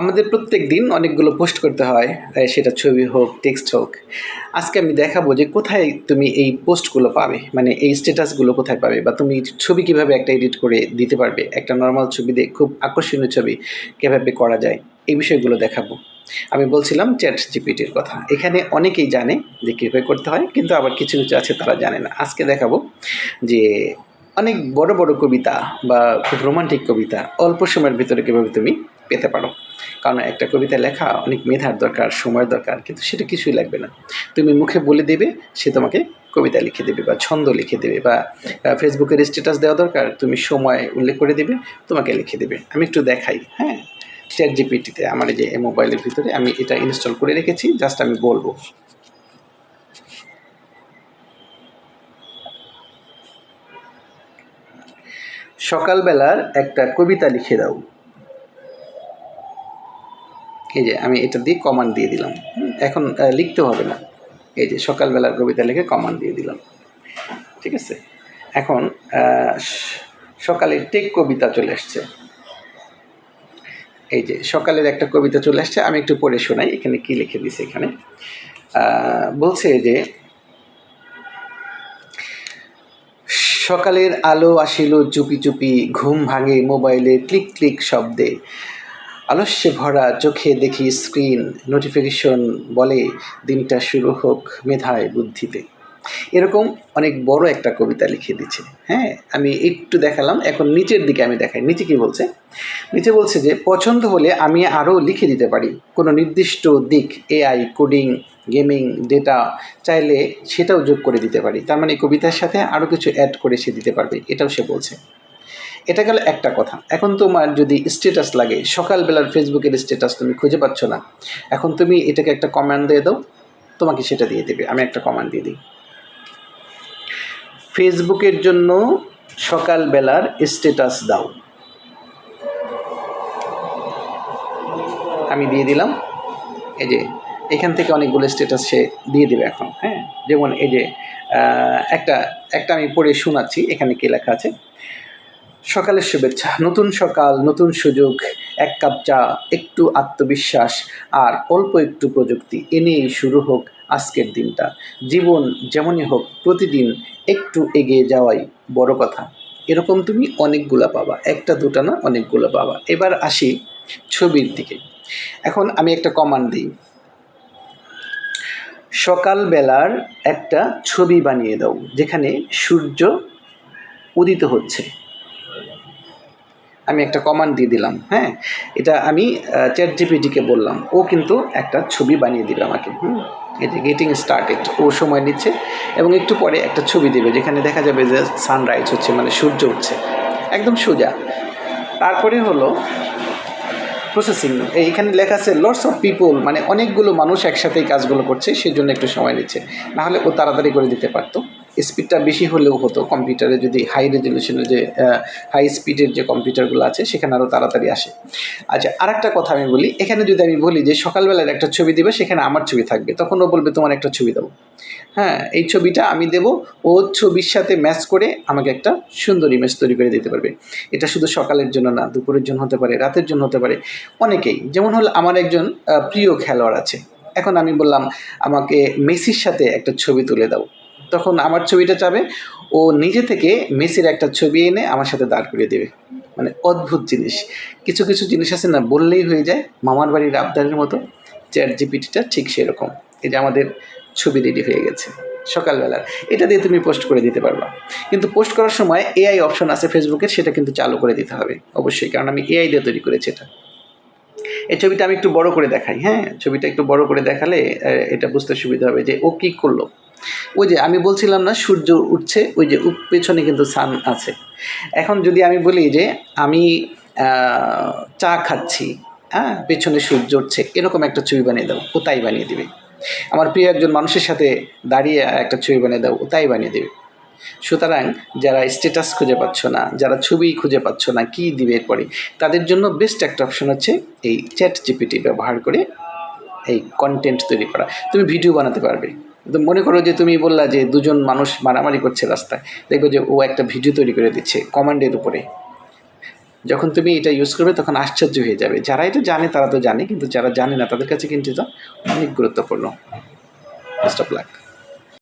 আমাদের প্রত্যেক দিন অনেকগুলো পোস্ট করতে হয় সেটা ছবি হোক টেক্সট হোক। আজকে আমি দেখাবো যে কোথায় তুমি এই পোস্টগুলো পাবে মানে এই স্ট্যাটাসগুলো কোথায় পাবে, বা তুমি ছবি কীভাবে একটা এডিট করে দিতে পারবে, একটা নর্মাল ছবি দিয়ে, খুব আকর্ষণীয় ছবি কীভাবে করা যায়, এই বিষয়গুলো দেখাবো। আমি বলছিলাম চ্যাট জিপিটির কথা, এখানে অনেকেই জানে যে কীভাবে করতে হয়, কিন্তু আবার কিছু কিছু আছে তারা জানে না। আজকে দেখাবো যে অনেক বড় বড় কবিতা বা খুব রোমান্টিক কবিতা অল্প সময়ের ভিতরে কীভাবে তুমি পেতে পারো। কারণ একটা কবিতা লেখা অনেক মেধার দরকার, সময়ের দরকার, কিন্তু সেটা কিছুই লাগবে না। তুমি মুখে বলে দেবে, সে তোমাকে কবিতা লিখে দেবে বা ছন্দ লিখে দেবে বা ফেসবুকের স্ট্যাটাস দেওয়া দরকার, তুমি সময় উল্লেখ করে দেবে, তোমাকে লিখে দেবে। আমি একটু দেখাই হ্যাঁ? চ্যাট জিপিটিতে আমার যে মোবাইলের ভিতরে আমি এটা ইনস্টল করে রেখেছি জাস্ট আমি বলব। সকালবেলার একটা কবিতা লিখে দাও। এই যে আমি এটা দিয়ে কমান্ড দিয়ে দিলাম। এখন লিখতে হবে না। এই যে সকালবেলার কবিতা লিখে কমান্ড দিয়ে দিলাম। ঠিক আছে? এখন সকালের টেক কবিতা চলে আসছে। এই যে সকালের একটা কবিতা চলে আসছে, আমি একটু পড়ে শোনাই, এখানে কি লিখে দিছে এখানে। বলছে যে, সকালের আলো আসিল চুপি চুপি, ঘুম ভাঙে মোবাইলে ক্লিক ক্লিক শব্দে। আলস্যে ভরা চোখে দেখি স্ক্রিন নোটিফিকেশন বলে দিনটা শুরু হোক মেধায় বুদ্ধিতে। এরকম অনেক বড় একটা কবিতা লিখে দিচ্ছে হ্যাঁ আমি একটু দেখালাম, এখন নিচের দিকে আমি দেখাই। নিচে কি বলছে? নিচে বলছে যে, পছন্দ হলে আমি আরও লিখে দিতে পারি। কোনো নির্দিষ্ট দিক এআই কোডিং গেমিং ডেটা চাইলে সেটাও যোগ করে দিতে পারি। তার মানে কবিতার সাথে আরও কিছু অ্যাড করে সে দিতে পারবে, এটাও সে বলছে। এটা গেল একটা কথা। এখন তোমার যদি স্ট্যাটাস লাগে, সকালবেলার ফেসবুকের স্ট্যাটাস তুমি খুঁজে পাচ্ছ না, এখন তুমি এটাকে একটা কমান্ড দিয়ে দাও, তোমাকে সেটা দিয়ে দেবে। আমি একটা কমান্ড দিয়ে দিই। ফেসবুকের জন্য সকালবেলার স্ট্যাটাস দাও। আমি দিয়ে দিলাম। এই যে, এখান থেকে অনেকগুলো স্ট্যাটাস সে দিয়ে দেবে এখন হ্যাঁ? যেমন এই যে একটা একটা আমি পড়ে শোনাচ্ছি, এখানে কি লেখা আছে? সকালের শুভেচ্ছা। নতুন সকাল, নতুন সুযোগ, এক কাপ চা, একটু আত্মবিশ্বাস আর অল্প একটু প্রযুক্তি, এ নিয়েই শুরু হোক আজকের দিনটা। জীবন যেমনই হোক, প্রতিদিন একটু এগিয়ে যাওয়াই বড় কথা। এরকম তুমি অনেকগুলা পাবা, একটা, দুটা না অনেকগুলো পাবা। এবার আসি ছবির দিকে। এখন আমি একটা কমান্ড দিই। সকালবেলার একটা ছবি বানিয়ে দাও, যেখানে সূর্য উদিত হচ্ছে। আমি একটা কমান্ড দিয়ে দিলাম হ্যাঁ? এটা আমি চ্যাট জিপিটিকে বললাম। ও কিন্তু একটা ছবি বানিয়ে দিবে আমাকে, হুম? এটা গেটিং স্টার্টেড ও সময় নিচ্ছে এবং একটু পরে একটা ছবি দেবে, যেখানে দেখা যাবে যে সানরাইজ হচ্ছে মানে সূর্য উঠছে, একদম সোজা। তারপরে হলো প্রসেসিং এইখানে লেখা আছে লটস অফ পিপল মানে অনেকগুলো মানুষ একসাথে এই কাজগুলো করছে সেই জন্য একটু সময় নিচ্ছে। নাহলে ও তাড়াতাড়ি করে দিতে পারতো। স্পিডটা বেশি হলেও হতো কম্পিউটারে যদি হাই রেজলিউশনের যে হাই স্পিডের যে কম্পিউটারগুলো আছে, সেখানে আরও তাড়াতাড়ি আসে। আচ্ছা আর একটা কথা আমি বলি, এখানে যদি আমি বলি যে সকালবেলার একটা ছবি দেবে, সেখানে আমার ছবি থাকবে তখন ও বলবে তোমার একটা ছবি দেবো হ্যাঁ এই ছবিটা আমি দেব, ও ছবির সাথে ম্যাচ করে আমাকে একটা সুন্দর ইমেজ তৈরি করে দিতে পারবে। এটা শুধু সকালের জন্য না, দুপুরের জন্য হতে পারে, রাতের জন্য হতে পারে, অনেকেই। যেমন হলো আমার একজন প্রিয় খেলোয়াড় আছে। এখন আমি বললাম, আমাকে মেসির সাথে একটা ছবি তুলে দাও। তখন আমার ছবিটা চাবে। ও নিজে থেকে মেসির একটা ছবি এনে আমার সাথে দাঁড় করিয়ে দেবে। মানে অদ্ভুত জিনিস। কিছু কিছু জিনিস আছে না, বললেই হয়ে যায়। মামার বাড়ির আবদারের মতো। চ্যাট জিপিটিটা ঠিক সেরকম। এই যে আমাদের ছবি রেডি হয়ে গেছে। সকালবেলার। এটা দিয়ে তুমি পোস্ট করে দিতে পারবা। কিন্তু পোস্ট করার সময় এআই অপশন আছে ফেসবুকের সেটা কিন্তু চালু করে দিতে হবে। অবশ্যই, কারণ আমি এআই দিয়ে তৈরি করেছি এটা। এই ছবিটা আমি একটু বড় করে দেখাই হ্যাঁ? ছবিটা একটু বড় করে দেখালে এটা বুঝতে সুবিধা হবে যে ও কী করল। ওই যে আমি বলছিলাম না, সূর্য উঠছে, ওই যে পেছনে কিন্তু সান আছে। এখন যদি আমি বলি যে আমি চা খাচ্ছি হ্যাঁ পেছনে সূর্য উঠছে, এরকম একটা ছবি বানিয়ে দাও ও তাই বানিয়ে দিবে। আমার প্রিয় একজন মানুষের সাথে দাঁড়িয়ে একটা ছবি বানিয়ে দাও ও তাই বানিয়ে দেবে। সুতরাং যারা স্ট্যাটাস খুঁজে পাচ্ছ না, যারা ছবি খুঁজে পাচ্ছ না, কি দিবে এরপরে? তাদের জন্য বেস্ট একটা অপশন হচ্ছে এই চ্যাট জিপিটি ব্যবহার করে এই কন্টেন্ট তৈরি করা। তুমি ভিডিও বানাতে পারবে। তো মনে করো যে তুমি বললা যে দুজন মানুষ মারামারি করছে রাস্তায়, দেখবে যে ও একটা ভিডিও তৈরি করে দিচ্ছে কমান্ডের উপরে। যখন তুমি এটা ইউজ করবে তখন আশ্চর্য হয়ে যাবে। যারা এটা জানে তারা তো জানে, কিন্তু যারা জানে না তাদের কাছে কিন্তু এটা অনেক গুরুত্বপূর্ণ। Best of luck